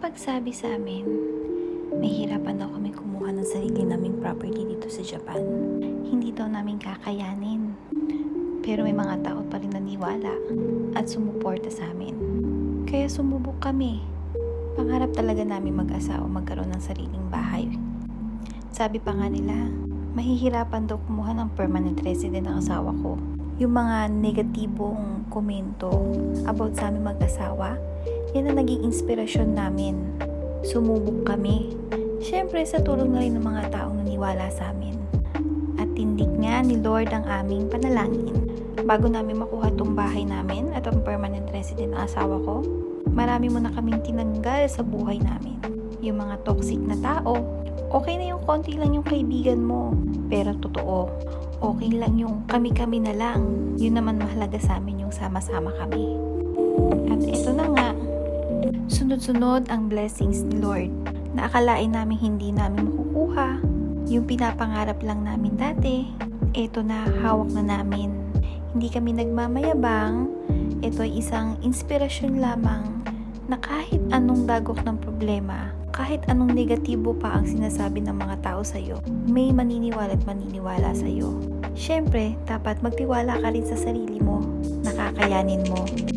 nakapagsabi sa amin, mahirapan daw kami kumuha ng sarili naming property dito sa Japan. Hindi daw namin kakayanin. Pero may mga tao pa rin naniwala at sumuporta sa amin. Kaya sumubok kami. Pangarap talaga namin mag-asawa magkaroon ng sariling bahay. Sabi pa nga nila, mahihirapan daw kumuha ng permanent resident ang asawa ko. Yung mga negatibong komento about sa amin mag-asawa, yan ang naging inspirasyon namin. Sumubok kami. Siyempre sa tulong na rin ng mga taong naniwala sa amin. At tindig nga ni Lord ang aming panalangin. Bago namin makuha tong bahay namin at ang permanent resident ang asawa ko, marami mo na kaming tinanggal sa buhay namin. Yung mga toxic na tao, okay na yung konti lang yung kaibigan mo. Pero totoo, okay lang yung kami-kami na lang. Yun naman mahalaga sa amin yung sama-sama kami. Sunod-sunod ang blessings ni Lord na akalain namin hindi namin makukuha. Yung pinapangarap lang namin dati, eto na hawak na namin. Hindi kami nagmamayabang, ito ay isang inspirasyon lamang na kahit anong dagok ng problema, kahit anong negatibo pa ang sinasabi ng mga tao sa iyo, may maniniwala at maniniwala sa iyo. Siyempre, dapat magtiwala ka rin sa sarili mo. Nakakayanin mo.